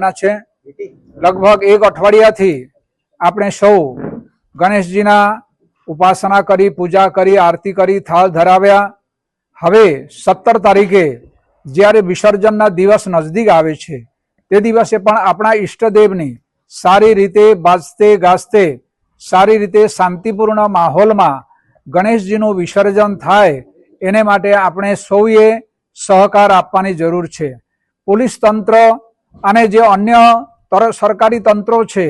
કામના છે. લગભગ એક અઠવાડિયાથી આપણે સૌ ગણેશજીના ઉપાસના કરી, પૂજા કરી, આરતી કરી, થાળ ધરાવ્યા. હવે સત્તર તારીખે જ્યારે વિસર્જનના દિવસ નજદીક આવે છે, તે દિવસે પણ આપણા ઈષ્ટદેવની સારી રીતે બાજતે, ગાજતે, સારી રીતે શાંતિપૂર્ણ માહોલમાં ગણેશજીનું વિસર્જન થાય, એને માટે આપણે સૌએ સહકાર આપવાની જરૂર છે. પોલીસ તંત્ર અને જે અન્ય સરકારી તંત્રો છે,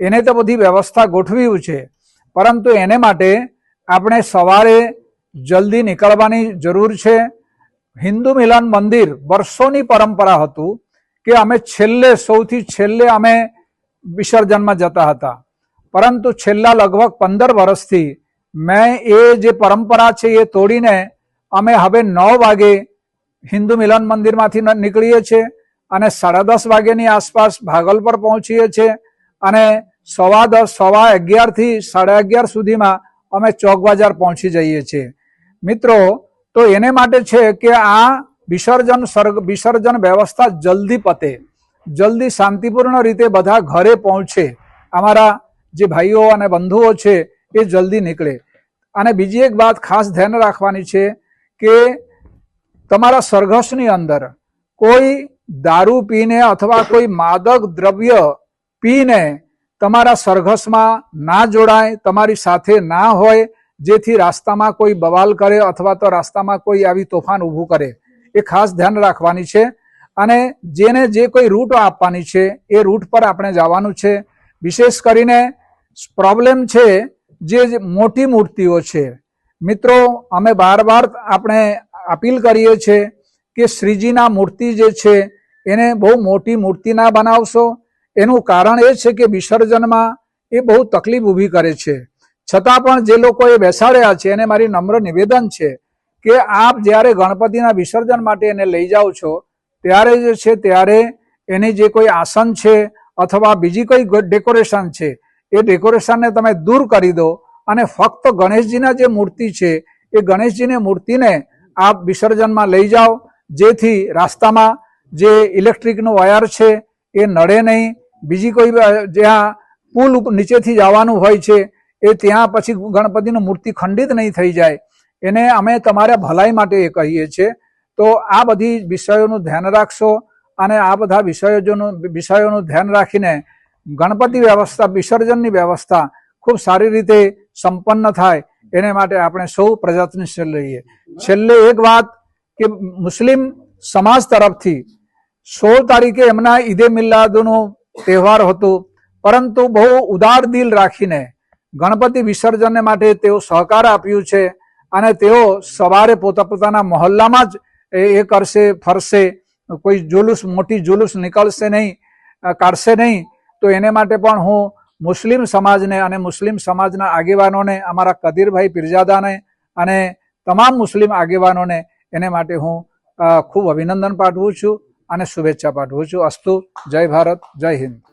એને તો બધી વ્યવસ્થા ગોઠવ્યું છે. પરંતુ એને માટે આપણે સવારે જલ્દી નીકળવાની જરૂર છે. હિન્દુ મિલન મંદિર વર્ષોની પરંપરા હતું કે અમે છેલ્લે, સૌથી છેલ્લે અમે વિસર્જનમાં જતા હતા. પરંતુ છેલ્લા લગભગ પંદર વર્ષથી મેં એ જે પરંપરા છે એ તોડીને અમે હવે નવ વાગે હિન્દુ મિલન મંદિરમાંથી નીકળીએ છીએ. અને સાડા દસ વાગ્યાની આસપાસ ભાગલપર પહોંચીએ છીએ અને સવા દસ, સવા અગિયારથી સાડા અગિયાર સુધીમાં અમે ચોક બજાર પહોંચી જઈએ છીએ. મિત્રો, તો એને માટે છે કે આ વિસર્જન સર્ગ, વિસર્જન વ્યવસ્થા જલ્દી પતે. જલ્દી શાંતિપૂર્ણ રીતે બધા ઘરે પહોંચે. અમારા જે ભાઈઓ અને બંધુઓ છે એ જલ્દી નીકળે. અને બીજી એક વાત ખાસ ધ્યાન રાખવાની છે કે તમારા સરઘસની અંદર કોઈ દારૂ પીને અથવા કોઈ માદક દ્રવ્ય પીને તમારા સરઘસમાં ના જોડાય, તમારી સાથે ના હોય, જેથી રાસ્તામાં કોઈ બવાલ કરે અથવા તો રાસ્તામાં કોઈ આવી તોફાન ઊભું કરે, એ ખાસ ધ્યાન રાખવાની છે. અને જેને જે કોઈ રૂટ આપવાની છે, એ રૂટ પર આપણે જવાનું છે. વિશેષ કરીને પ્રોબ્લેમ છે જે મોટી મૂર્તિઓ છે. મિત્રો, અમે બાર બાર આપણે અપીલ કરીએ છીએ કે શ્રીજીના મૂર્તિ જે છે એને બહુ મોટી મૂર્તિ ના બનાવશો. એનું કારણ એ છે કે વિસર્જનમાં એ બહુ તકલીફ ઊભી કરે છે. છતાં પણ જે લોકોએ બેસાડ્યા છે, એને મારી નમ્ર નિવેદન છે કે આપ જ્યારે ગણપતિના વિસર્જન માટે એને લઈ જાઓ છો, ત્યારે જે છે ત્યારે એની જે કોઈ આસન છે અથવા બીજી કોઈ ડેકોરેશન છે, એ ડેકોરેશનને તમે દૂર કરી દો અને ફક્ત ગણેશજીના જે મૂર્તિ છે, એ ગણેશજીની મૂર્તિને આપ વિસર્જનમાં લઈ જાઓ. જેથી રાસ્તામાં જે ઇલેક્ટ્રિકનું વાયર છે એ નડે નહીં. બીજી કોઈ જ્યાં પુલ નીચેથી જવાનું હોય છે, એ ત્યાં પછી ગણપતિનું મૂર્તિ ખંડિત નહીં થઈ જાય. એને અમે તમારા ભલાઈ માટે એ કહીએ છીએ. તો આ બધી વિષયોનું ધ્યાન રાખશો અને આ બધા વિષયોનું વિષયોનું ધ્યાન રાખીને ગણપતિ વ્યવસ્થા, વિસર્જનની વ્યવસ્થા ખૂબ સારી રીતે સંપન્ન થાય. એને માટે આપણે સૌ પ્રયત્નશીલ રહીએ. છેલ્લે એક વાત કે મુસ્લિમ સમાજ તરફથી સોળ તારીખે એમના ઈદે મિલ્લાદનો તહેવાર હતો. પરંતુ બહુ ઉદાર દિલ રાખીને ગણપતિ વિસર્જન માટે તેઓ સહકાર આપ્યું છે અને તેઓ સવારે પોતા પોતાના મહોલ્લામાં જ એ કરશે, ફરશે, કોઈ જુલુસ, મોટી જુલુસ નીકળશે નહીં કાઢશે નહીં. તો એને માટે પણ હું મુસ્લિમ સમાજને અને મુસ્લિમ સમાજના આગેવાનોને, અમારા કદીરભાઈ પીરજાદાને અને તમામ મુસ્લિમ આગેવાનોને એને માટે હું ખૂબ અભિનંદન પાઠવું છું. અને શુભેચ્છા પાઠવું છું અસ્તુ જય ભારત જય હિન્દ